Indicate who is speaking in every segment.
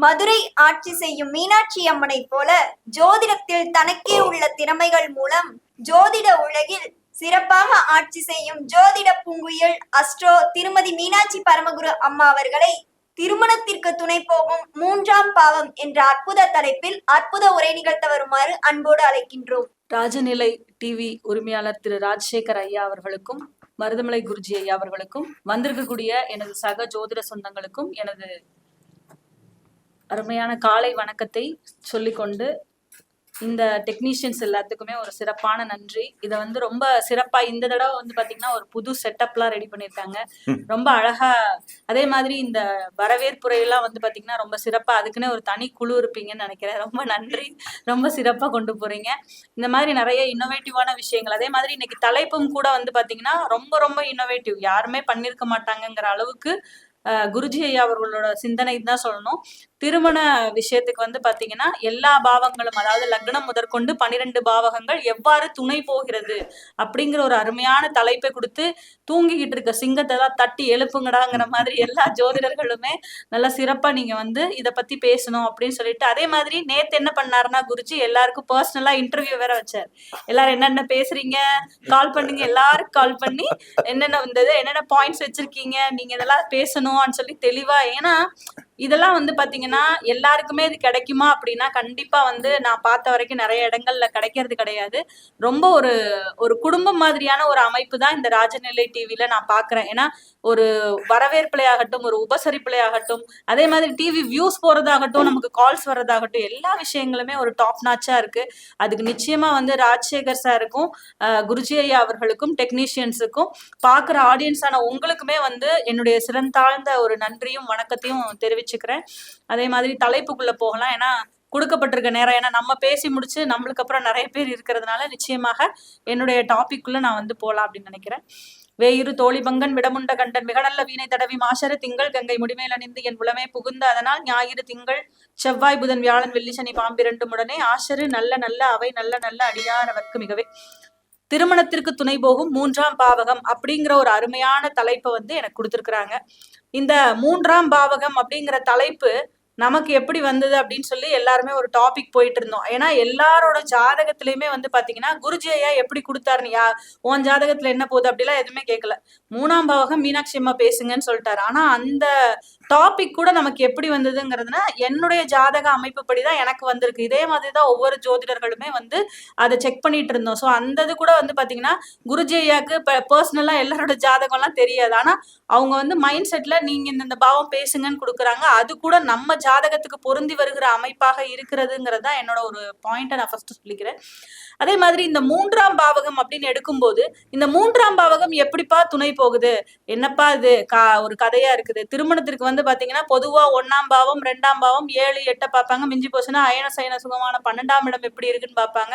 Speaker 1: Madurai ஆட்சி செய்யும் மீனாட்சி அம்மனைப் போல ஜோதிடத்தில் தனக்கே உள்ள திறமைகள் மூலம் ஜோதிட உலகில் சிறப்பாக ஆட்சி செய்யும் ஜோதிட பூங்குயில் அஸ்ட்ரோ திருமதி மீனாட்சி பரமகுரு அம்மா அவர்களை திருமணத்திற்கு துணை போகும் மூன்றாம் பாவம் என்ற அற்புத தலைப்பில் அற்புத உரை நிகழ்த்த வருமாறு அன்போடு அழைக்கின்றோம்.
Speaker 2: ராஜநிலை டிவி உரிமையாளர் திரு ராஜசேகர் ஐயா அவர்களுக்கும் மருதமலை குருஜி ஐயா அவர்களுக்கும் வந்திருக்கக்கூடிய எனது சக ஜோதிட சொந்தங்களுக்கும் எனது அருமையான காலை வணக்கத்தை சொல்லிக்கொண்டு இந்த டெக்னீஷியன்ஸ் எல்லாத்துக்குமே ஒரு சிறப்பான நன்றி. இதை வந்து ரொம்ப சிறப்பா இந்த தடவை வந்து பாத்தீங்கன்னா ஒரு புது செட்டப்லாம் ரெடி பண்ணியிருக்காங்க ரொம்ப அழகா அதே மாதிரி இந்த வரவேற்புரையெல்லாம் வந்து பாத்தீங்கன்னா ரொம்ப சிறப்பா அதுக்குன்னே ஒரு தனி குழு இருப்பீங்கன்னு நினைக்கிறேன். ரொம்ப நன்றி. ரொம்ப சிறப்பா கொண்டு போறீங்க. இந்த மாதிரி நிறைய இன்னோவேட்டிவான விஷயங்கள் அதே மாதிரி இன்னைக்கு தலைப்பும் கூட வந்து பாத்தீங்கன்னா ரொம்ப ரொம்ப இன்னோவேட்டிவ் யாருமே பண்ணியிருக்க மாட்டாங்கங்கிற அளவுக்கு குருஜி ஐயா அவர்களோட சிந்தனை தான் சொல்லணும். திருமண விஷயத்துக்கு வந்து பாத்தீங்கன்னா எல்லா பாவங்களும் அதாவது லக்னம் முதற்கொண்டு பன்னிரெண்டு பாவகங்கள் எவ்வாறு துணை போகிறது அப்படிங்கிற ஒரு அருமையான தலைப்பை கொடுத்து தூங்கிக்கிட்டு இருக்க சிங்கத்தை தான் தட்டி எழுப்புங்கடாங்கிற மாதிரி எல்லா ஜோதிடர்களுமே நல்லா சிறப்பா நீங்க வந்து இதை பத்தி பேசணும் அப்படின்னு சொல்லிட்டு அதே மாதிரி நேத்து என்ன பண்ணாருன்னா குருஜி எல்லாருக்கும் பர்சனலா இன்டர்வியூ வேற வச்சார். எல்லாரும் என்னென்ன பேசுறீங்க? கால் பண்ணுங்க. எல்லாருக்கும் கால் பண்ணி என்னென்ன வந்தது? என்னென்ன பாயிண்ட்ஸ் வச்சிருக்கீங்க? நீங்க இதெல்லாம் பேசணும்னு சொல்லி தெளிவா ஏன்னா இதெல்லாம் வந்து பாத்தீங்கன்னா எல்லாருக்குமே இது கிடைக்குமா அப்படின்னா கண்டிப்பா வந்து நான் பார்த்த வரைக்கும் நிறைய இடங்கள்ல கிடைக்கிறது கிடையாது. ரொம்ப ஒரு ஒரு குடும்பம் மாதிரியான ஒரு அமைப்பு தான் இந்த ராஜநிலை டிவில நான் பாக்குறேன் ஏன்னா ஒரு வரவேற்புலையாகட்டும் ஒரு உபசரிப்புலையாகட்டும் அதே மாதிரி டிவி வியூஸ் போறதாகட்டும் நமக்கு கால்ஸ் வர்றதாகட்டும் எல்லா விஷயங்களுமே ஒரு டாப் நாச்சா இருக்கு. அதுக்கு நிச்சயமா வந்து ராஜசேகர் சாருக்கும் குருஜி ஐயா அவர்களுக்கும் டெக்னீஷியன்ஸுக்கும் பார்க்குற ஆடியன்ஸான உங்களுக்குமே வந்து என்னுடைய சிறந்தாழ்ந்த ஒரு நன்றியும் வணக்கத்தையும் தெரிவிச்சு வச்சுக்கிறேன். அதே மாதிரி தலைப்புக்குள்ள போகலாம். ஏன்னா கொடுக்கப்பட்டிருக்க நேரம். ஏன்னா நம்ம பேசி முடிச்சு நம்மளுக்கு அப்புறம் நிறைய பேர் இருக்கிறதுனால நிச்சயமாக என்னுடைய டாபிக்குள்ள நான் வந்து போகலாம் அப்படின்னு நினைக்கிறேன். வேயிரு தோழிபங்கன் விடமுண்ட கண்டன் மிக நல்ல வீணை தடவி மாசரு திங்கள் கங்கை முடிமேல் அணிந்து என் உளமே புகுந்த அதனால் ஞாயிறு திங்கள் செவ்வாய் புதன் வியாழன் வெள்ளி சனி பாம்பிரண்டும் உடனே ஆசரு நல்ல நல்ல அவை நல்ல நல்ல அடியாரவர்க்கு மிகவே. திருமணத்திற்கு துணை போகும் மூன்றாம் பாவகம் அப்படிங்கிற ஒரு அருமையான தலைப்பை வந்து எனக்கு கொடுத்துருக்குறாங்க. இந்த மூன்றாம் பாவகம் அப்படிங்கிற தலைப்பு நமக்கு எப்படி வந்தது அப்படின்னு சொல்லி எல்லாருமே ஒரு டாபிக் போயிட்டு இருந்தோம். ஏன்னா எல்லாரோட ஜாதகத்திலயுமே வந்து பாத்தீங்கன்னா குருஜியா எப்படி கொடுத்தாருன்னு யா உன் ஜாதகத்துல என்ன போகுது அப்படிலாம் எதுவுமே கேட்கல மூணாம் பாவகம் மீனாட்சி அம்மா பேசுங்கன்னு சொல்லிட்டாரு. ஆனா அந்த டாபிக் கூட நமக்கு எப்படி வந்ததுங்கிறதுனா என்னுடைய ஜாதக அமைப்புப்படி தான் எனக்கு வந்திருக்கு. இதே மாதிரி தான் ஒவ்வொரு ஜோதிடர்களுமே வந்து அதை செக் பண்ணிட்டு இருந்தோம். ஸோ அந்த இது கூட வந்து பார்த்தீங்கன்னா குருஜி ஐயாக்கு பர்சனலாக எல்லாரோட ஜாதகம்லாம் தெரியாது. ஆனால் அவங்க வந்து மைண்ட் செட்டில் நீங்கள் இந்த இந்த பாவம் பேசுங்கன்னு கொடுக்குறாங்க. அது கூட நம்ம ஜாதகத்துக்கு பொருந்தி வருகிற அமைப்பாக இருக்கிறதுங்கிறது தான் என்னோட ஒரு பாயிண்ட்டை நான் ஃபர்ஸ்ட் சொல்லிக்கிறேன். அதே மாதிரி இந்த மூன்றாம் பாவகம் அப்படின்னு எடுக்கும்போது இந்த மூன்றாம் பாவகம் எப்படிப்பா துணை போகுது? என்னப்பா இது? கா ஒரு கதையாக இருக்குது. திருமணத்திற்கு வந்து வந்து பாத்தீங்கன்னா பொதுவா ஒன்னாம் பாவம் ரெண்டாம் பாவம் ஏழு எட்டை பார்ப்பாங்க. மிஞ்சி போச்சுன்னா அயன சயன சுகமான பன்னெண்டாம் இடம் எப்படி இருக்குன்னு பார்ப்பாங்க.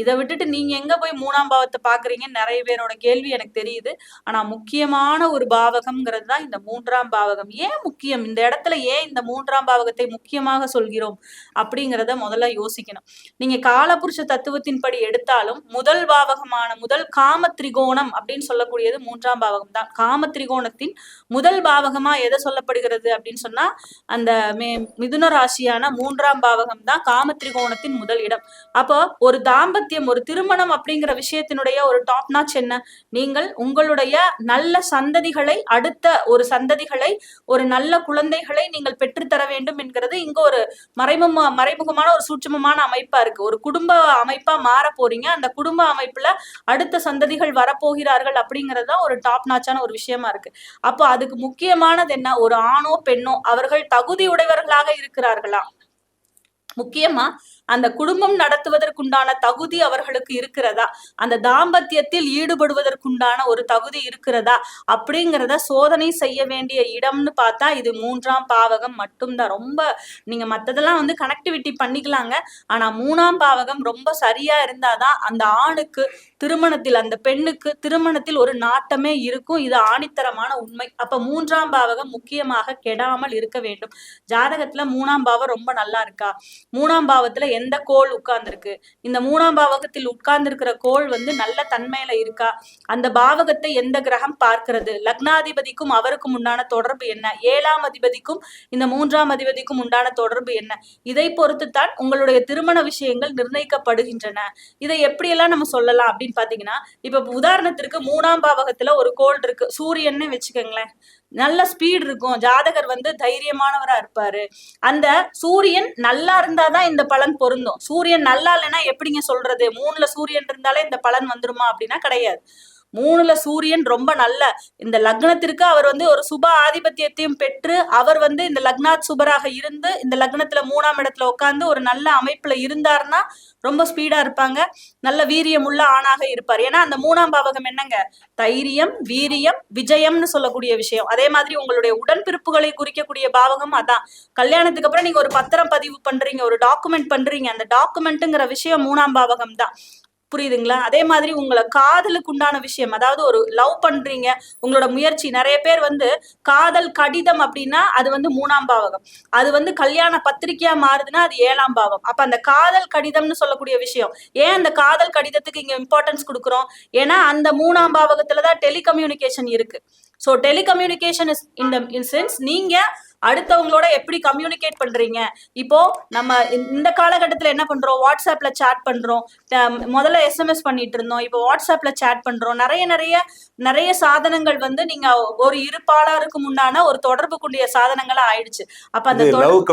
Speaker 2: இதை விட்டுட்டு நீங்க எங்க போய் மூணாம் பாவத்தை பாக்குறீங்கன்னு நிறைய பேரோட கேள்வி எனக்கு தெரியுது. ஆனா முக்கியமான ஒரு பாவகம்ங்கிறது தான் இந்த மூன்றாம் பாவகம். ஏன் முக்கியம்? இந்த இடத்துல ஏன் இந்த மூன்றாம் பாவகத்தை முக்கியமாக சொல்கிறோம்? அப்படிங்கிறத முதல்ல யோசிக்கணும். நீங்க காலபுருஷ தத்துவத்தின்படி எடுத்தாலும் முதல் பாவகமான முதல் காம திரிகோணம் அப்படின்னு சொல்லக்கூடியது மூன்றாம் பாவகம் தான் காம திரிகோணத்தின் முதல் பாவகமா எதை சொல்லப்படுகிறது? வருது அப்படின்னு சொன்னா அந்த மே மிதுன ராசியான மூன்றாம் பாவகம் தான் காம திரிகோணத்தின் முதல் இடம். அப்போ ஒரு தாம்பத்தியம் ஒரு திருமணம் அப்படிங்கிற விஷயத்தினுடைய ஒரு டாப் நாச் என்ன? நீங்கள் உங்களுடைய நல்ல சந்ததிகளை அடுத்த ஒரு சந்ததிகளை ஒரு நல்ல குழந்தைகளை நீங்கள் பெற்றுத்தர வேண்டும் என்கிறது இங்க ஒரு மறைமுக மறைமுகமான ஒரு சூட்சமமான அமைப்பா இருக்கு. ஒரு குடும்ப அமைப்பா மாற போறீங்க. அந்த குடும்ப அமைப்புல அடுத்த சந்ததிகள் வரப்போகிறார்கள் அப்படிங்கிறது தான் ஒரு டாப் நாச்சான ஒரு விஷயமா இருக்கு. அப்போ அதுக்கு முக்கியமானது என்ன? ஒரு ஆணும் ஆணோ பெண்ணோ அவர்கள் தகுதியுடையவர்களாக இருக்கிறார்களா? முக்கியமா அந்த குடும்பம் நடத்துவதற்குண்டான தகுதி அவர்களுக்கு இருக்கிறதா? அந்த தாம்பத்தியத்தில் ஈடுபடுவதற்குண்டான ஒரு தகுதி இருக்கிறதா? அப்படிங்கிறத சோதனை செய்ய வேண்டிய இடம்னு பார்த்தா இது மூன்றாம் பாவகம் மட்டும்தான். ரொம்ப நீங்க மத்ததெல்லாம் வந்து கனெக்டிவிட்டி பண்ணிக்கலாங்க. ஆனா மூணாம் பாவகம் ரொம்ப சரியா இருந்தாதான் அந்த ஆணுக்கு திருமணத்தில் அந்த பெண்ணுக்கு திருமணத்தில் ஒரு நாட்டமே இருக்கும். இது ஆணித்தரமான உண்மை. அப்ப மூன்றாம் பாவகம் முக்கியமாக கெடாமல் இருக்க வேண்டும். ஜாதகத்துல மூணாம் பாவம் ரொம்ப நல்லா இருக்கா? மூணாம் பாவத்துல எந்த கோள் உட்கார்ந்துருக்கு? இந்த மூணாம் பாவகத்தில் உட்கார்ந்துருக்கிற கோள் வந்து நல்ல தன்மையில இருக்கா? அந்த பாவகத்தை எந்த கிரகம் பார்க்கிறது? லக்னாதிபதிக்கும் அவருக்கும் உண்டான தொடர்பு என்ன? ஏழாம் அதிபதிக்கும் இந்த மூன்றாம் அதிபதிக்கும் உண்டான தொடர்பு என்ன? இதை பொறுத்து தான் உங்களுடைய திருமண விஷயங்கள் நிர்ணயிக்கப்படுகின்றன. இதை எப்படியெல்லாம் நம்ம சொல்லலாம் அப்படின்னு பாத்தீங்கன்னா இப்ப உதாரணத்திற்கு மூணாம் பாவகத்துல ஒரு கோள் இருக்கு. சூரியன்னு வச்சுக்கோங்களேன். நல்ல ஸ்பீட் இருக்கும். ஜாதகர் வந்து தைரியமானவரா இருப்பாரு. அந்த சூரியன் நல்லா இருந்தாதான் இந்த பலன் பொருந்தும். சூரியன் நல்லா இல்லைன்னா எப்படிங்க சொல்றது? மூணுல சூரியன் இருந்தாலே இந்த பலன் வந்துருமா அப்படின்னா கிடையாது. மூணுல சூரியன் ரொம்ப நல்ல. இந்த லக்னத்திற்கு அவர் வந்து ஒரு சுப ஆதிபத்தியத்தையும் பெற்று அவர் வந்து இந்த லக்னாத் சுபராக இருந்து இந்த லக்னத்துல மூணாம் இடத்துல உட்காந்து ஒரு நல்ல அமைப்புல இருந்தாருன்னா ரொம்ப ஸ்பீடா இருப்பாங்க. நல்ல வீரியம் உள்ள ஆணாக இருப்பார். ஏன்னா அந்த மூணாம் பாவகம் என்னங்க? தைரியம் வீரியம் விஜயம்னு சொல்லக்கூடிய விஷயம். அதே மாதிரி உங்களுடைய உடன்பிறப்புகளை குறிக்கக்கூடிய பாவகம் அதான். கல்யாணத்துக்கு அப்புறம் நீங்க ஒரு பத்திரம் பதிவு பண்றீங்க ஒரு டாக்குமெண்ட் பண்றீங்க. அந்த டாக்குமெண்ட்டுங்கிற விஷயம் மூணாம் பாவகம் தான் புரியுதுங்களா? அதே மாதிரி உங்களை காதலுக்கு உண்டான விஷயம் அதாவது ஒரு லவ் பண்றீங்க உங்களோட முயற்சி. நிறைய பேர் வந்து காதல் கடிதம் அப்படின்னா அது வந்து மூணாம் பாவகம். அது வந்து கல்யாண பத்திரிகையா மாறுதுன்னா அது ஏழாம் பாவம். அப்ப அந்த காதல் கடிதம்னு சொல்லக்கூடிய விஷயம் ஏன் அந்த காதல் கடிதத்துக்கு இங்க இம்பார்ட்டன்ஸ் கொடுக்குறோம்? ஏன்னா அந்த மூணாம் பாவகத்துல தான் டெலிகம்யூனிகேஷன் இருக்கு. ஸோ டெலிகம்யூனிகேஷன் இஸ் இந்த இன் சென்ஸ் நீங்க அடுத்தவங்களோட எப்படி கம்யூனிகேட் பண்றீங்க? இப்போ நம்ம இந்த- காலகட்டத்துல என்ன பண்றோம்? வாட்ஸ்அப்ல சேட் பண்றோம். முதல்ல எஸ்எம்எஸ் பண்ணிட்டு இருந்தோம். இப்போ வாட்ஸ்அப்ல சேட் பண்றோம். நிறைய நிறைய நிறைய சாதனங்கள் வந்து நீங்க ஒரு இருப்பாளருக்கு முன்னான ஒரு தொடர்புக்குரிய சாதனங்களா ஆயிடுச்சு. அப்ப அந்த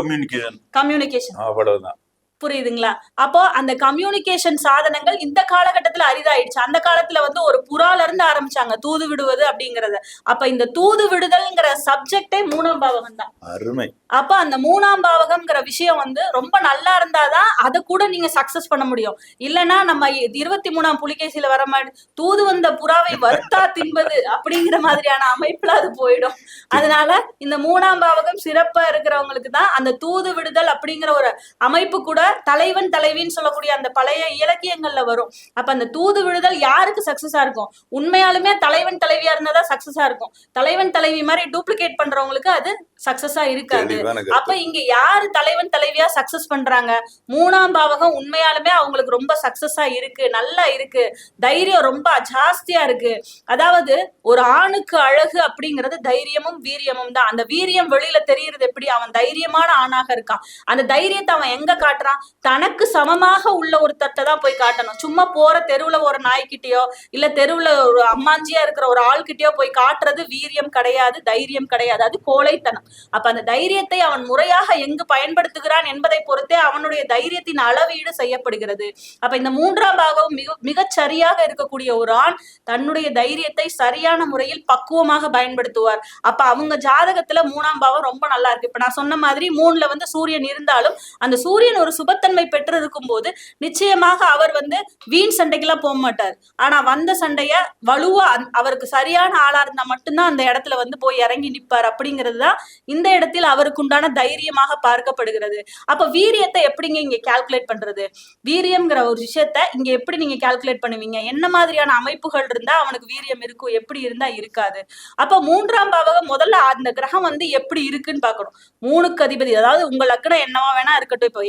Speaker 3: கம்யூனிகேஷன்
Speaker 2: கம்யூனிகேஷன்
Speaker 3: அவ்வளவுதான்.
Speaker 2: புரியுதுங்களா? அப்போ அந்த கம்யூனிகேஷன் சாதனங்கள் இந்த காலகட்டத்துல அரிதாயிடுச்சு. அந்த காலத்துல வந்து ஒரு புறால இருந்து ஆரம்பிச்சாங்க தூது விடுவது அப்படிங்கறது. அப்ப இந்த தூது விடுதல்ங்கிற சப்ஜெக்டே மூணாம் பாவகம் தான்
Speaker 3: அருமை.
Speaker 2: அப்ப அந்த மூணாம் பாவகம்ங்கிற விஷயம் வந்து ரொம்ப நல்லா இருந்தாதான் அதை கூட நீங்க சக்சஸ் பண்ண முடியும். இல்லைன்னா நம்ம இருபத்தி மூணாம் புலிகேசியில வர மாதிரி தூது வந்த புறாவை வறுத்தா தின்பது அப்படிங்கிற மாதிரியான அமைப்புல அது போயிடும். அதனால இந்த மூணாம் பாவகம் சிறப்பா இருக்கிறவங்களுக்கு தான் அந்த தூது விடுதல் அப்படிங்கிற ஒரு அமைப்பு கூட தலைவன் தலைவின்னு சொல்லக்கூடிய அந்த பழைய இலக்கியங்கள்ல வரும். அப்ப அந்த தூது விடுதல் யாருக்கு சக்சஸா இருக்கும்? உண்மையாலுமே தலைவன் தலைவியா இருந்தாதான் சக்சஸா இருக்கும். தலைவன் தலைவி மாதிரி டூப்ளிகேட் பண்றவங்களுக்கு அது சக்சஸா இருக்காது. அப்ப இங்க யாரு தலைவன் தலைவியா சக்சஸ் பண்றாங்க? மூணாம் பாவகம் உண்மையாலுமே அவங்களுக்கு ரொம்ப சக்சஸா இருக்கு நல்லா இருக்கு. தைரியம் ரொம்ப ஜாஸ்தியா இருக்கு. அதாவது ஒரு ஆணுக்கு அழகு அப்படிங்கிறது தைரியமும் வீரியமும் தான். அந்த வீரியம் வெளியில தெரியறது எப்படி? அவன் தைரியமான ஆணாக இருக்கான். அந்த தைரியத்தை அவன் எங்க காட்டுறான்? தனக்கு சமமாக உள்ள ஒரு தட்டை தான் போய் காட்டணும். சும்மா போற தெருவுல ஒரு நாய்க்கிட்டயோ இல்ல தெருவுல ஒரு அம்மாஞ்சியா இருக்கிற ஒரு ஆள்கிட்டயோ போய் காட்டுறது வீரியம் கிடையாது தைரியம் கிடையாது. அது கோழைத்தனம். அப்ப அந்த தைரியத்தை அவன் முறையாக எங்கு பயன்படுத்துகிறான் என்பதை பொறுத்தே அவனுடைய தைரியத்தின் அளவீடு செய்யப்படுகிறது. அப்ப இந்த மூன்றாம் பாகம் மிக மிகச் சரியாக இருக்கக்கூடிய ஒரு ஆண் தன்னுடைய தைரியத்தை சரியான முறையில் பக்குவமாக பயன்படுத்துவார். அப்ப அவங்க ஜாதகத்துல மூணாம் பாவம் ரொம்ப நல்லா இருக்கு. இப்ப நான் சொன்ன மாதிரி மூணுல வந்து சூரியன் இருந்தாலும் அந்த சூரியன் ஒரு சுபத்தன்மை பெற்று இருக்கும் போது நிச்சயமாக அவர் வந்து வீண் சண்டைக்கெல்லாம் போக மாட்டார். ஆனா வந்த சண்டைய வலுவா அவருக்கு சரியான ஆளா இருந்தா மட்டும்தான் அந்த இடத்துல வந்து போய் இறங்கி நிப்பார் அப்படிங்கிறது தான் இந்த இடத்தில் அவருக்கு உண்டான தைரியமாக பார்க்கப்படுகிறது. அப்ப வீரியத்தை எப்படிங்க இங்க கால்குலேட் பண்றது? வீரியம்ங்கிற ஒரு விஷயத்த இங்க எப்படி நீங்க கால்குலேட் பண்ணுவீங்க? என்ன மாதிரியான அமைப்புகள் இருந்தா அவனுக்கு வீரியம் இருக்கும்? எப்படி இருந்தா இருக்காது? அப்ப மூன்றாம் பாவகம் முதல்ல அந்த கிரகம் வந்து எப்படி இருக்குன்னு பாக்கணும் மூணுக்கு அதிபதி அதாவது உங்க லக்னம் என்னவா வேணா இருக்கட்டும். இப்போ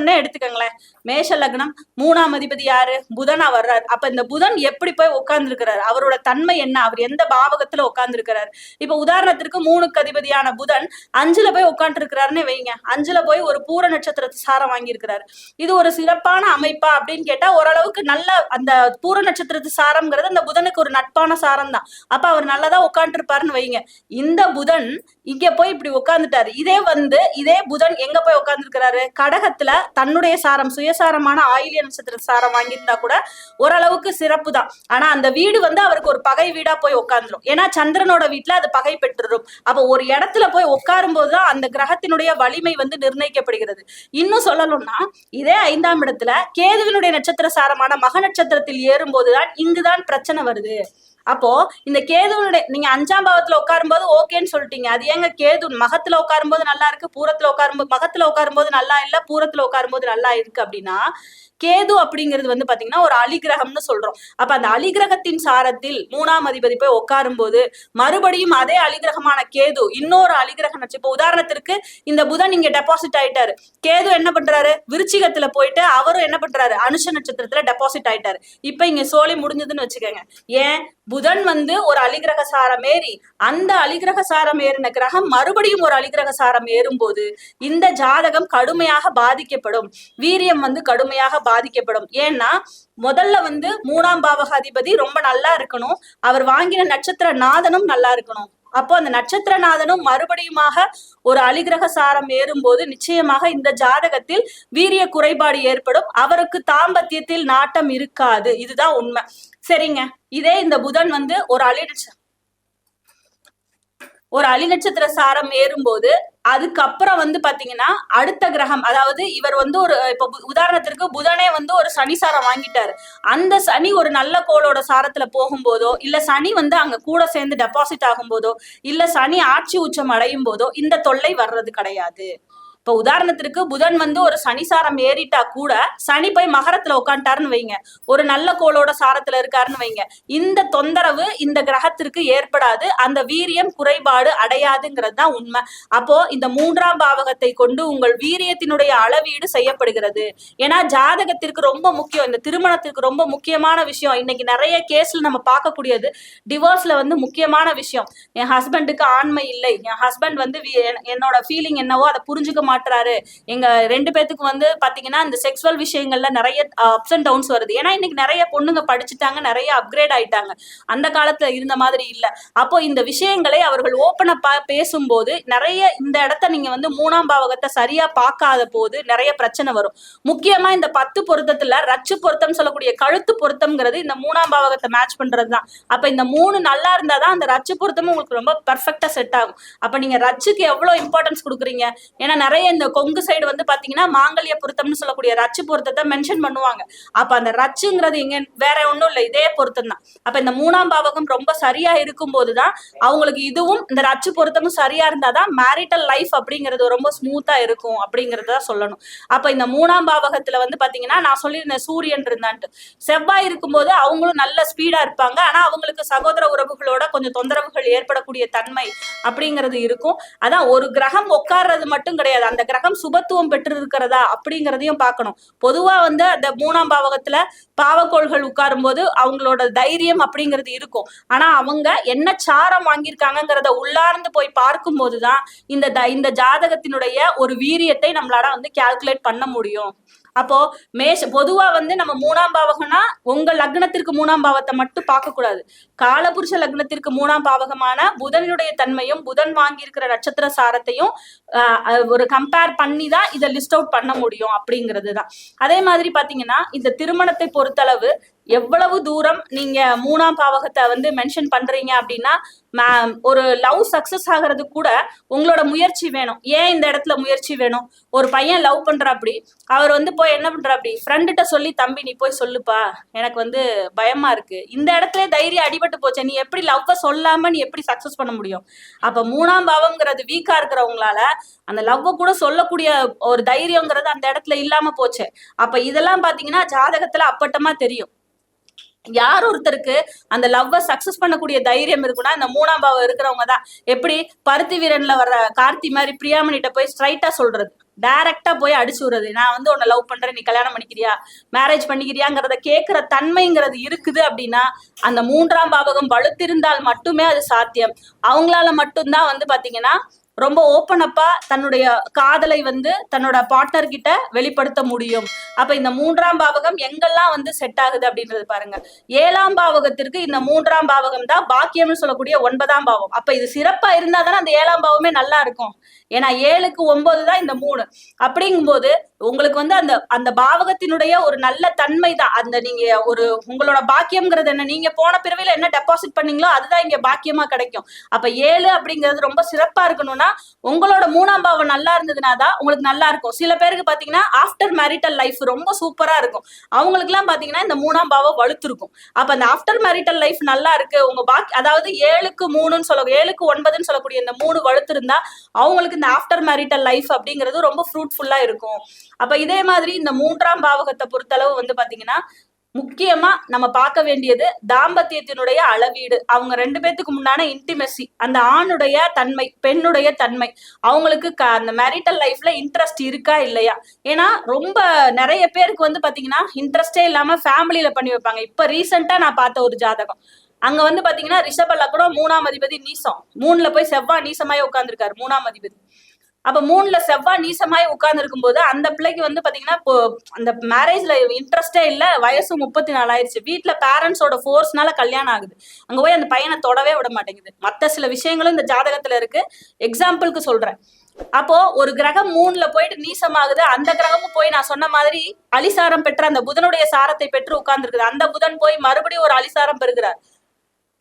Speaker 2: மேஷம்னே எடுத்துக்கோங்களேன். மேஷ லக்னம் மூணாம் அதிபதி யாரு? புதனா வர்றாரு. அப்ப இந்த புதன் எப்படி போய் உட்கார்ந்துருக்கிறார்? அவரோட தன்மை என்ன? அவர் எந்த பாவகத்துல உட்கார்ந்துருக்கிறார்? இப்ப உதாரணத்திற்கு மூணுக்கு அதிபதியான புதன் அஞ்சுல போய் உட்காந்துருக்கிறாருன்னு வைங்க. அஞ்சுல போய் ஒரு பூர நட்சத்திர சாரம் வாங்கியிருக்கிறாரு. இது ஒரு சிறப்பான அமைப்பா அப்படின்னு கேட்டா ஓரளவுக்கு நல்ல அந்த பூர நட்சத்திரத்து சாரம்ங்கிறது அந்த புதனுக்கு ஒரு நட்பான சாரம் தான் அப்ப அவர் நல்லதா உட்காந்துருப்பாருன்னு வைங்க. இந்த புதன் இங்க போய் இப்படி உட்காந்துட்டாரு இதே வந்து இதே புதன் எங்க போய் உட்காந்துருக்கிறாரு கடகத்துல தன்னுடைய சாரம் சுயசாரமான ஆயிலிய நட்சத்திர சாரம் வாங்கியிருந்தா கூட ஓரளவுக்கு சிறப்பு தான் ஆனா அந்த வீடு வந்து அவருக்கு ஒரு பகை வீடா போய் உட்காந்துரும் ஏன்னா சந்திரனோட வீட்டுல அது பகை பெற்றுரும். அப்ப ஒரு இடத்துல போய் உட்காரும் போதுதான் அந்த கிரகத்தினுடைய வலிமை வந்து நிர்ணயிக்கப்படுகிறது. இன்னும் சொல்லணும்னா இதே ஐந்தாம் இடத்துல கேதுவினுடைய நட்சத்திர சாரமான மக நட்சத்திரத்தில் ஏறும்போதுதான் இங்குதான் பிரச்சனை வருது. அப்போ இந்த கேதுவனுடைய நீங்க அஞ்சாம் பாவத்துல உட்காரும்போது ஓகேன்னு சொல்லிட்டீங்க. அது ஏங்க கேது மகத்துல உட்காரும்போது நல்லா இருக்கு பூரத்துல உட்காரும்போது மகத்துல உட்காரும்போது நல்லா இல்ல பூரத்துல உட்காரும்போது நல்லா இருக்கு அப்படின்னா கேது அப்படிங்கிறது வந்து பாத்தீங்கன்னா ஒரு அலிகிரகம்னு சொல்றோம். அப்ப அந்த அலிகிரகத்தின் சாரத்தில் மூணாம் அதிபதி போய் உட்காரும் போது மறுபடியும் அதே அலிகிரகமான கேது இன்னொரு அலிகிரக நட்ச இப்போ உதாரணத்திற்கு இந்த புதன் இங்க டெபாசிட் ஆயிட்டாரு. கேது என்ன பண்றாரு? விருச்சிகத்துல போயிட்டு அவரும் என்ன பண்றாரு? அனுஷ நட்சத்திரத்துல டெபாசிட் ஆயிட்டாரு. இப்ப இங்க சோழி முடிஞ்சதுன்னு வச்சுக்கோங்க. ஏன்? புதன் வந்து ஒரு அலிகிரக சாரம் ஏறி அந்த அலிகிரக சாரம் ஏறின கிரகம் மறுபடியும் ஒரு அலிகிரக சாரம் ஏறும்போது இந்த ஜாதகம் கடுமையாக பாதிக்கப்படும். வீரியம் வந்து கடுமையாக பாதிக்கப்படும். ஏன்னா முதல்ல வந்து மூணாம் பாவகாதிபதி ரொம்ப நல்லா இருக்கணும். அவர் வாங்கின நட்சத்திர நாதனும் நல்லா இருக்கணும். அப்போ அந்த நட்சத்திரநாதனும் மறுபடியுமாக ஒரு அலிகிரக சாரம் ஏறும்போது நிச்சயமாக இந்த ஜாதகத்தில் வீரிய குறைபாடு ஏற்படும். அவருக்கு தாம்பத்தியத்தில் நாட்டம் இருக்காது. இதுதான் உண்மை. சரிங்க. இதே இந்த புதன் வந்து ஒரு அலி ஒரு அலி நட்சத்திர சாரம் ஏறும்போது அதுக்கப்புறம் வந்து பாத்தீங்கன்னா அடுத்த கிரகம் அதாவது இவர் வந்து ஒரு இப்ப பு- உதாரணத்திற்கு புதனே வந்து ஒரு சனி சாரம் வாங்கிட்டாரு. அந்த சனி ஒரு நல்ல கோளோட சாரத்துல போகும்போதோ இல்ல சனி வந்து அங்க கூட சேர்ந்து டெபாசிட் ஆகும்போதோ இல்ல சனி ஆட்சி உச்சம் அடையும் போதோ இந்த தொல்லை வர்றது கிடையாது. இப்ப உதாரணத்திற்கு புதன் வந்து ஒரு சனி சாரம் ஏறிட்டா கூட சனி போய் மகரத்துல உட்காந்துட்டாருன்னு வைங்க. ஒரு நல்ல கோளோட சாரத்துல இருக்காருன்னு வைங்க. இந்த தொந்தரவு இந்த கிரகத்திற்கு ஏற்படாது. அந்த வீரியம் குறைபாடு அடையாதுங்கிறது தான் உண்மை. அப்போ இந்த மூன்றாம் பாவகத்தை கொண்டு உங்கள் வீரியத்தினுடைய அளவீடு செய்யப்படுகிறது. ஏன்னா ஜாதகத்திற்கு ரொம்ப முக்கியம். இந்த திருமணத்திற்கு ரொம்ப முக்கியமான விஷயம். இன்னைக்கு நிறைய கேஸ்ல நம்ம பார்க்கக்கூடியது டிவோர்ஸ்ல வந்து முக்கியமான விஷயம். என் ஹஸ்பண்டுக்கு ஆண்மை இல்லை. என் ஹஸ்பண்ட் வந்து என்னோட ஃபீலிங் என்னவோ அதை புரிஞ்சுக்க மாட்டுறாரு. எங்க ரெண்டு பேத்துக்கு வந்து பாத்தீங்கன்னா இந்த செக்ஸுவல் விஷயங்கள்ல நிறைய அப்ஸ் அண்ட் டவுன்ஸ் வருது. ஏன்னா இன்னைக்கு நிறைய பொண்ணுங்க படிச்சுட்டாங்க நிறைய அப்கிரேட் ஆயிட்டாங்க. அந்த காலத்துல இருந்த மாதிரி இல்ல. அப்போ இந்த விஷயங்களை அவர்கள் ஓப்பன் அப்பா பேசும்போது நிறைய இந்த இடத்த நீங்க வந்து மூணாம் பாவகத்தை சரியா பார்க்காத போது நிறைய பிரச்சனை வரும். முக்கியமா இந்த பத்து பொருத்தத்துல ரச்சு பொருத்தம் சொல்லக்கூடிய கழுத்து பொருத்தம்ங்கிறது இந்த மூணாம் பாவகத்தை மேட்ச் பண்றது தான் அப்ப இந்த மூணு நல்லா இருந்தாதான் அந்த ரச்சு பொருத்தமும் உங்களுக்கு ரொம்ப பர்ஃபெக்டா செட் ஆகும். அப்ப நீங்க ரச்சுக்கு எவ்வளவு இம்பார்ட்டன்ஸ் கொடுக்குறீங்க? ஏன்னா நிறைய இந்த கொங்கு சைடு வந்து பாத்தீங்கன்னா மாங்கல்ய பொருத்தம்னு சொல்லக்கூடிய ரச்சு பொருத்தத்தை மென்ஷன் பண்ணுவாங்க. அப்ப அந்த ரச்சுங்கிறது இங்க வேற ஒன்றும் இல்லை இதே பொருத்தம் தான் அப்ப இந்த மூணாம் பாவகம் ரொம்ப சரியா இருக்கும் போதுதான் அவங்களுக்கு இதுவும் இந்த ரச்சு பொருத்தமும் சரியா இருந்தாதான் மேரிட்டல் லைஃப் அப்படிங்கிறது ரொம்ப ஸ்மூத்தா இருக்கும் அப்படிங்கறத சொல்லணும். அப்ப இந்த மூணாம் பாவகத்துல வந்து பாத்தீங்கன்னா நான் சொல்லியிருந்தேன் சூரியன் இருந்தான்ட்டு. செவ்வாய் இருக்கும்போது அவங்களும் நல்ல ஸ்பீடா இருப்பாங்க. ஆனா அவங்களுக்கு சகோதர உறவுகளோட கொஞ்சம் தொந்தரவுகள் ஏற்படக்கூடிய தன்மை அப்படிங்கிறது இருக்கும். அதான் ஒரு கிரகம் உட்கார்றது மட்டும் கிடையாது. அந்த கிரகம் சுபத்துவம் பெற்று இருக்கிறதா அப்படிங்கிறதையும் பார்க்கணும். பொதுவா வந்து அந்த மூணாம் பாவகத்துல பாவக்கோள்கள் உட்காரும் போது அவங்களோட தைரியம் அப்படிங்கிறது இருக்கும். ஆனா அவங்க என்ன சாரம் வாங்கியிருக்காங்கங்கிறத உள்ளார்ந்து போய் பார்க்கும்போதுதான் இந்த த- இந்த ஜாதகத்தினுடைய ஒரு வீரியத்தை நம்மளால வந்து கால்குலேட் பண்ண முடியும். அப்போ மேஷ பொதுவா வந்து நம்ம மூணாம் பாவகம்னா உங்க லக்னத்திற்கு மூணாம் பாவத்தை மட்டும் பார்க்க கூடாது. காலபுருஷ லக்னத்திற்கு மூணாம் பாவகமான புதனுடைய தன்மையும் புதன் வாங்கியிருக்கிற நட்சத்திர சாரத்தையும் ஒரு கம்பேர் பண்ணி தான் இதை லிஸ்ட் அவுட் பண்ண முடியும் அப்படிங்கிறது தான் அதே மாதிரி பாத்தீங்கன்னா இந்த திருமணத்தை பொறுத்தளவு எவ்வளவு தூரம் நீங்க மூணாம் பாவகத்தை வந்து மென்ஷன் பண்றீங்க அப்படின்னா ஒரு லவ் சக்சஸ் ஆகிறது கூட உங்களோட முயற்சி வேணும். ஏன் இந்த இடத்துல முயற்சி வேணும்? ஒரு பையன் லவ் பண்றாப்படி அவர் வந்து போய் என்ன பண்றாப்படி ஃப்ரெண்டுகிட்ட சொல்லி தம்பி நீ போய் சொல்லுப்பா. எனக்கு வந்து பயமா இருக்கு. இந்த இடத்துல தைரியம் அடிபட்டு போச்சே. நீ எப்படி லவ்வை சொல்லாம நீ எப்படி சக்சஸ் பண்ண முடியும்? அப்ப மூணாம் பாவம்ங்கிறது வீக்கா இருக்கிறவங்களால அந்த லவ்வை கூட சொல்லக்கூடிய ஒரு தைரியங்கிறது அந்த இடத்துல இல்லாம போச்சு. அப்ப இதெல்லாம் பாத்தீங்கன்னா ஜாதகத்துல அப்பட்டமா தெரியும். யார் ஒருத்தருக்கு அந்த லவ்வை சக்சஸ் பண்ணக்கூடிய தைரியம் இருக்குன்னா இந்த மூணாம் பாவம் இருக்கிறவங்க தான். எப்படி? பருத்தி வீரன்ல வர்ற கார்த்தி மாதிரி பிரியாமணிட்ட போய் ஸ்ட்ரைட்டா சொல்றது. டைரக்டா போய் அடிச்சு விடுறது. நான் வந்து உன்னை லவ் பண்றேன் நீ கல்யாணம் பண்ணிக்கிறியா? மேரேஜ் பண்ணிக்கிறியாங்கிறத கேட்கிற தன்மைங்கிறது இருக்குது அப்படின்னா அந்த மூன்றாம் பாவகம் வலுத்திருந்தால் மட்டுமே அது சாத்தியம். அவங்களால மட்டும்தான் வந்து பாத்தீங்கன்னா ரொம்ப ஓப்பன் அப்பா தன்னுடைய காதலை வந்து தன்னோட பார்ட்னர் கிட்ட வெளிப்படுத்த முடியும். அப்ப இந்த மூன்றாம் பாவகம் எங்கெல்லாம் வந்து செட் ஆகுது அப்படின்றது பாருங்க. ஏழாம் பாவகத்திற்கு இந்த மூன்றாம் பாவகம் தான் பாக்கியம்னு சொல்லக்கூடிய ஒன்பதாம் பாவம். அப்ப இது சிறப்பா இருந்தா தானே அந்த ஏழாம் பாவமே நல்லா இருக்கும். ஏன்னா ஏழுக்கு ஒன்பது தான் இந்த மூணு. அப்படிங்கும்போது உங்களுக்கு வந்து அந்த அந்த பாவகத்தினுடைய ஒரு நல்ல தன்மை தான் அந்த நீங்க ஒரு உங்களோட பாக்கியம்ங்கிறது என்ன? நீங்க போன பிறவில என்ன டெபாசிட் பண்ணீங்களோ அதுதான் இங்க பாக்கியமா கிடைக்கும். அப்ப ஏழு அப்படிங்கிறது ரொம்ப சிறப்பா இருக்கணும்னா உங்களோட மூணாம் பாவம் நல்லா இருந்ததுனா தான் உங்களுக்கு நல்லா இருக்கும். சில பேருக்கு பாத்தீங்கன்னா ஆஃப்டர் மேரிட்டல் லைஃப் ரொம்ப சூப்பரா இருக்கும். அவங்களுக்கு எல்லாம் பாத்தீங்கன்னா இந்த மூணாம் பாவம் வலுத்திருக்கும். அப்ப அந்த ஆஃப்டர் மேரிட்டல் லைஃப் நல்லா இருக்கு. உங்க பாக்கி அதாவது ஏழுக்கு மூணுன்னு சொல்ல ஏழுக்கு ஒன்பதுன்னு சொல்லக்கூடிய இந்த மூணு வலுத்திருந்தா அவங்களுக்கு இந்த ஆஃப்டர் மேரிட்டல் லைஃப் அப்படிங்கிறது ரொம்ப ஃப்ரூட்ஃபுல்லா இருக்கும். அப்ப இதே மாதிரி இந்த மூன்றாம் பாவகத்தை பொறுத்தளவு வந்து பாத்தீங்கன்னா முக்கியமா நம்ம பார்க்க வேண்டியது தாம்பத்தியத்தினுடைய அளவீடு. அவங்க ரெண்டு பேத்துக்கு முன்னான இன்டிமெசி அந்த ஆணுடைய தன்மை பெண்ணுடைய தன்மை. அவங்களுக்கு க- அந்த மேரிட்டல் லைஃப்ல இன்ட்ரெஸ்ட் இருக்கா இல்லையா? ஏன்னா ரொம்ப நிறைய பேருக்கு வந்து பாத்தீங்கன்னா இன்ட்ரெஸ்டே இல்லாம ஃபேமிலியில பண்ணி வைப்பாங்க. இப்ப ரீசெண்டா நான் பார்த்த ஒரு ஜாதகம். அங்க வந்து பாத்தீங்கன்னா ரிஷப லக்னம் மூணாம் அதிபதி நீசம். மூணுல போய் செவ்வாய் நீசமாய் உட்காந்துருக்காரு மூணாம் அதிபதி. அப்ப மூணுல செவ்வாய் நீசமாய் உட்கார்ந்து இருக்கும்போது அந்த பிள்ளைக்கு வந்து பாத்தீங்கன்னா இப்போ அந்த மேரேஜ்ல இன்ட்ரெஸ்டே இல்ல. வயசு முப்பத்தி நாலு ஆயிடுச்சு வீட்டுல பேரண்ட்ஸோட ஃபோர்ஸ்னால கல்யாணம் ஆகுது. அங்க போய் அந்த பையனை தொடவே விட மாட்டேங்குது. மத்த சில விஷயங்களும் இந்த ஜாதகத்துல இருக்கு. எக்ஸாம்பிளுக்கு சொல்றேன். அப்போ ஒரு கிரகம் மூணுல போயிட்டு நீசமாகுது. அந்த கிரகமும் போய் நான் சொன்ன மாதிரி அலிசாரம் பெற்ற அந்த புதனுடைய சாரத்தை பெற்று உட்கார்ந்துருக்குது. அந்த புதன் போய் மறுபடியும் ஒரு அலிசாரம் பெறுகிறார்.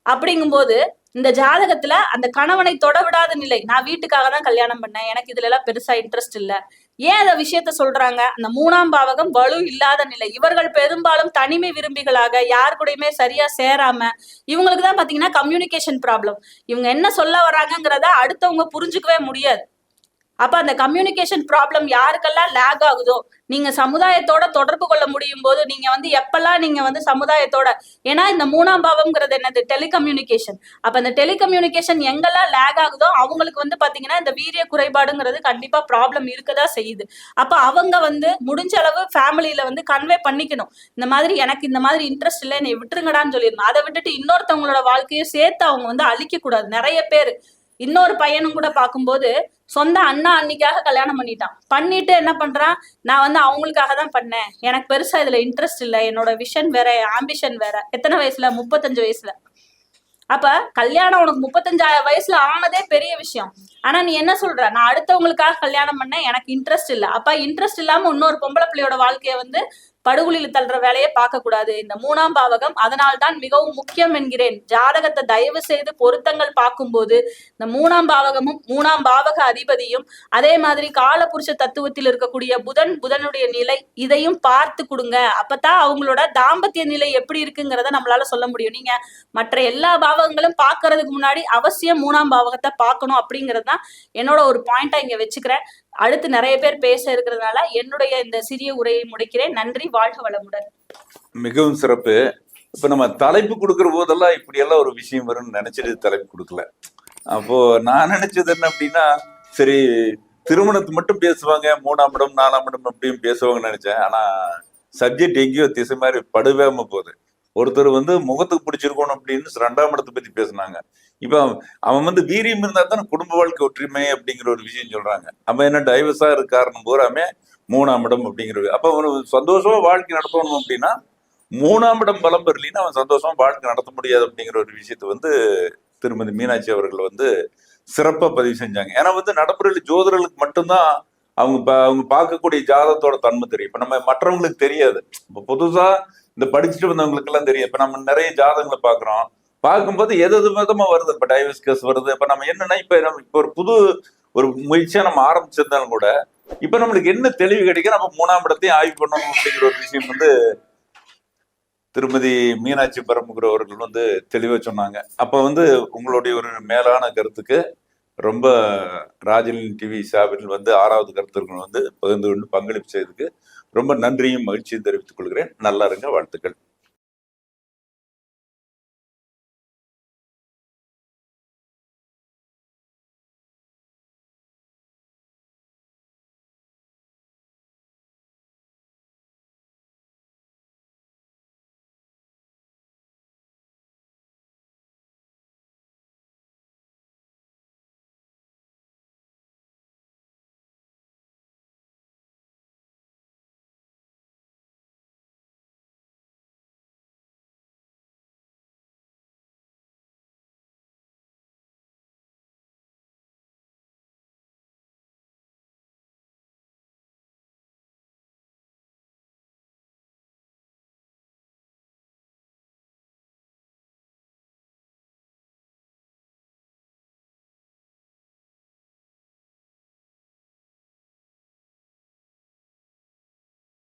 Speaker 2: அப்படிங்கும்போது இந்த ஜாதகத்துல அந்த கணவனை தொட விடாத நிலை. நான் வீட்டுக்காக தான் கல்யாணம் பண்ணேன். எனக்கு இதுல எல்லாம் பெருசா இன்ட்ரெஸ்ட் இல்ல. ஏன் அந்த விஷயத்த சொல்றாங்க? அந்த மூணாம் பாவகம் வலு இல்லாத நிலை. இவர்கள் பெரும்பாலும் தனிமை விரும்பிகளாக யார் கூடயுமே சரியா சேராம இவங்களுக்கு தான் பாத்தீங்கன்னா கம்யூனிகேஷன் ப்ராப்ளம் இவங்க என்ன சொல்ல வராங்கிறத அடுத்தவங்க புரிஞ்சுக்கவே முடியாது. அப்ப அந்த கம்யூனிகேஷன் ப்ராப்ளம் யாருக்கெல்லாம் லேக் ஆகுதோ நீங்க சமுதாயத்தோட தொடர்பு கொள்ள முடியும் போது நீங்க வந்து எப்பெல்லாம் நீங்க வந்து சமுதாயத்தோட ஏன்னா இந்த மூணாம் பாவம்ங்கிறது என்னது? டெலிகம்யூனிகேஷன் அப்ப அந்த டெலிகம்யூனிகேஷன் எங்கெல்லாம் லேக் ஆகுதோ அவங்களுக்கு வந்து பாத்தீங்கன்னா இந்த வீரிய குறைபாடுங்கிறது கண்டிப்பா ப்ராப்ளம் இருக்கதா செய்யுது. அப்ப அவங்க வந்து முடிஞ்ச அளவு ஃபேமிலியில வந்து கன்வே பண்ணிக்கணும். இந்த மாதிரி எனக்கு இந்த மாதிரி இன்ட்ரெஸ்ட் இல்லை என்னை விட்டுருங்கடான்னு சொல்லிடணும். அதை விட்டுட்டு இன்னொருத்தவங்களோட வாழ்க்கையை சேர்த்து அவங்க வந்து அழிக்க கூடாது நிறைய பேர் இன்னொரு பையனும் கூட பார்க்கும்போது சொந்த அண்ணா அன்னைக்காக கல்யாணம் பண்ணிட்டான். பண்ணிட்டு என்ன பண்றான்? நான் வந்து அவங்களுக்காக தான் பண்ணேன். எனக்கு பெருசா இதுல இன்ட்ரெஸ்ட் இல்லை. என்னோட விஷன் வேற ஆம்பிஷன் வேற. எத்தனை வயசுல? முப்பத்தஞ்சு வயசுல. அப்ப கல்யாணம் உனக்கு முப்பத்தஞ்சாயிரம் வயசுல ஆனதே பெரிய விஷயம். ஆனா நீ என்ன சொல்ற? நான் அடுத்தவங்களுக்காக கல்யாணம் பண்ணேன். எனக்கு இன்ட்ரெஸ்ட் இல்ல. அப்ப இன்ட்ரெஸ்ட் இல்லாம இன்னொரு பொம்பளை பிள்ளையோட வாழ்க்கைய வந்து படுகொலியில் தள்ளுற வேலையை பார்க்க கூடாது. இந்த மூணாம் பாவகம் அதனால் தான் மிகவும் முக்கியம் என்கிறேன். ஜாதகத்தை தயவு செய்து பொருத்தங்கள் பார்க்கும்போது இந்த மூணாம் பாவகமும் மூணாம் பாவக அதிபதியும் அதே மாதிரி காலபுருஷ தத்துவத்தில் இருக்கக்கூடிய புதன் புதனுடைய நிலை இதையும் பார்த்து கொடுங்க. அப்பதான் அவங்களோட தாம்பத்திய நிலை எப்படி இருக்குங்கிறத நம்மளால சொல்ல முடியும். நீங்க மற்ற எல்லா பாவகங்களும் பார்க்கறதுக்கு முன்னாடி அவசியம் மூணாம் பாவகத்தை பார்க்கணும் அப்படிங்கிறது தான் என்னோட ஒரு பாயிண்டா இங்க வச்சுக்கிறேன். அடுத்து நிறைய பேர் பேச இருக்கிறதுனால என்னுடைய இந்த சிறிய உரையை முடிக்கிறேன். நன்றி வாழ்க வளமுடன்.
Speaker 3: மிகவும் சிறப்பு. இப்ப நம்ம தலைப்பு கொடுக்கிற போதெல்லாம் இப்படி எல்லாம் ஒரு விஷயம் வரும்னு நினைச்சிட்டு தலைப்பு கொடுக்கல. அப்போ நான் நினைச்சது என்ன அப்படின்னா சரி திருமணத்தை மட்டும் பேசுவாங்க மூணாம் இடம் நாலாம் இடம் அப்படியும் பேசுவாங்கன்னு நினைச்சேன். ஆனா சப்ஜெக்ட் எங்கேயோ திசை மாதிரி படுவேம போகுது. ஒருத்தர் வந்து முகத்துக்கு பிடிச்சிருக்கணும் அப்படின்னு ரெண்டாம் இடத்தை பத்தி பேசுனாங்க. இப்போ அவன் வந்து வீரியம் இருந்தா தானே குடும்ப வாழ்க்கை ஒற்றுமை அப்படிங்கிற ஒரு விஷயம் சொல்றாங்க. அவன் என்ன டைவர்ஸா இருக்காருன்னு பூராமே மூணாம் இடம் அப்படிங்கிறது அப்போ ஒரு சந்தோஷமா வாழ்க்கை நடத்தணும் அப்படின்னா மூணாம் இடம் பலம் பெறலின்னா அவன் சந்தோஷமா வாழ்க்கை நடத்த முடியாது அப்படிங்கிற ஒரு விஷயத்தை வந்து திருமதி மீனாட்சி அவர்கள் வந்து சிறப்பாக பதிவு செஞ்சாங்க. ஏன்னா வந்து நடைமுறையில் ஜோதிடர்களுக்கு மட்டும்தான் அவங்க ப- அவங்க பார்க்கக்கூடிய ஜாதகத்தோட தன்மை தெரியும். இப்போ நம்ம மற்றவங்களுக்கு தெரியாது. இப்போ புதுசாக இந்த படிச்சுட்டு வந்தவங்களுக்கெல்லாம் தெரியும். இப்போ நம்ம நிறைய ஜாதகங்களை பார்க்குறோம். பார்க்கும்போது எது எது விதமா வருது? இப்ப டைவர்ஸ்கஸ் வருது. இப்ப நம்ம என்னன்னா இப்ப நம்ம இப்ப ஒரு புது ஒரு முயற்சியா நம்ம ஆரம்பிச்சிருந்தாலும் கூட இப்ப நம்மளுக்கு என்ன தெளிவு கிடைக்க நம்ம மூணாம் இடத்தையும் ஆய்வு பண்ணணும் அப்படிங்கிற ஒரு விஷயம் வந்து திருமதி மீனாட்சி பரம்புகிற அவர்கள் வந்து தெளிவா சொன்னாங்க. அப்ப வந்து உங்களுடைய ஒரு மேலான கருத்துக்கு ரொம்ப ராஜலின் டிவி சார்பில் வந்து ஆறாவது கருத்துக்கள் வந்து பகிர்ந்து கொண்டு பங்களிப்பு செய்ததுக்கு ரொம்ப நன்றியும் மகிழ்ச்சியும் தெரிவித்துக் கொள்கிறேன். நல்லா இருங்க வாழ்த்துக்கள்.